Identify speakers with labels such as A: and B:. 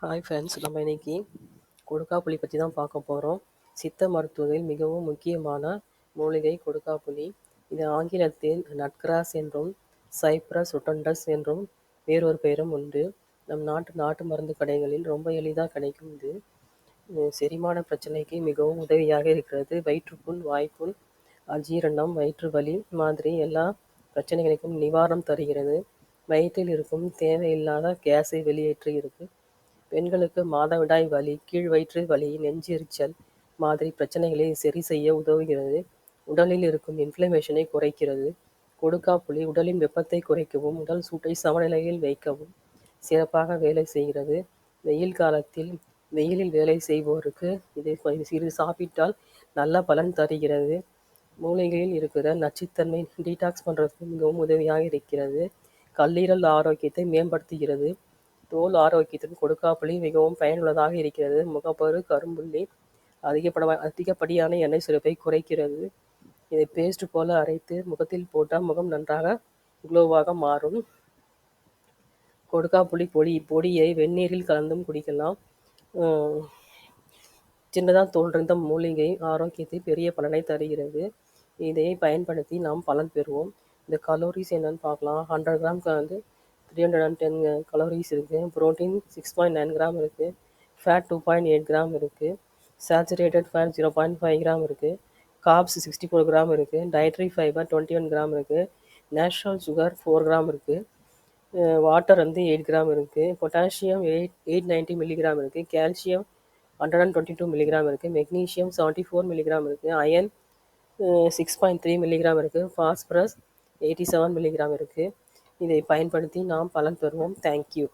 A: Hi friends நம்ம இன்னைக்கு கொடுக்காப்புளி பற்றி தான் பார்க்க போகிறோம் சித்த மருத்துவத்தில் மிகவும் முக்கியமான மூலிகை கொடுக்காப்புளி. இது ஆங்கிலத்தில் நட்கிராஸ் என்றும் சைப்ரஸ் ஒட்டண்டஸ் என்றும் வேறொரு பெயரும் உண்டு. நம் நாட்டு நாட்டு மருந்து கடைகளில் ரொம்ப எளிதாக கிடைக்கும் இது. செரிமான பிரச்சனைக்கு மிகவும் உதவியாக இருக்கிறது. வயிற்றுப்புண் வாய்ப்புண் அஜீரணம் வயிற்று வலி மாதிரி எல்லா பிரச்சனைகளுக்கும் நிவாரணம் தருகிறது. வயிற்றில் இருக்கும் தேவையில்லாத கேஸை வெளியேற்றுகிறது பெண்களுக்கு மாதவிடாய் வலி கீழ் வயிற்று வலி நெஞ்செரிச்சல் மாதிரி பிரச்சனைகளை சரி செய்ய உதவுகிறது. உடலில் இருக்கும் இன்ஃப்ளமேஷனை குறைக்கிறது. கொடுக்காப்புளி உடலின் வெப்பத்தை குறைக்கவும் உடல் சூட்டை சமநிலையில் வைக்கவும் சிறப்பாக வேலை செய்கிறது. வெயில் காலத்தில் வெயிலில் வேலை செய்வோருக்கு இதை சிறு சிறிது சாப்பிட்டால் நல்ல பலன் தருகிறது. மூளைகளில் இருக்கிற நச்சுத்தன்மை டீடாக்ஸ் பண்ணுறதுக்கு மிகவும் உதவியாக இருக்கிறது. கல்லீரல் ஆரோக்கியத்தை மேம்படுத்துகிறது. தோல் ஆரோக்கியத்திற்கு கொடுக்காப்புளி மிகவும் பயனுள்ளதாக இருக்கிறது. முகப்பரு கரும்புள்ளி அதிகப்பட அதிகப்படியான எண்ணெய் சுரப்பை குறைக்கிறது. இதை பேஸ்ட் போல அரைத்து முகத்தில் போட்டால் முகம் நன்றாக குளோவாக மாறும். கொடுக்காப்புளி பொடி பொடியை வெந்நீரில் கலந்தும் குடிக்கலாம். உம் சின்னதாக தோன்றிருந்த மூலிகை ஆரோக்கியத்தை பெரிய பலனை தருகிறது. இதை பயன்படுத்தி நாம் பலன் பெறுவோம். இந்த கலோரிஸ் என்னன்னு பார்க்கலாம். ஹண்ட்ரட் கிராம்க்கு வந்து three hundred and ten calories இருக்குது protein six point nine gram இருக்குது fat two point eight gram இருக்குது saturated fat zero point five gram இருக்குது காப்ஸ் சிக்ஸ்டி ஃபோர் கிராம் இருக்குது dietary fibre twenty one gram இருக்குது natural sugar four gram இருக்குது water வந்து eight gram இருக்குது potassium eight eight ninety milligram இருக்குது calcium hundred and twenty two milligram இருக்குது magnesium seventy four milligram இருக்குது iron six point three milligram இருக்குது phosphorus eighty seven milligram இருக்குது இதை பயன்படுத்தி நாம் பலன் பெறுவோம். தேங்க்யூ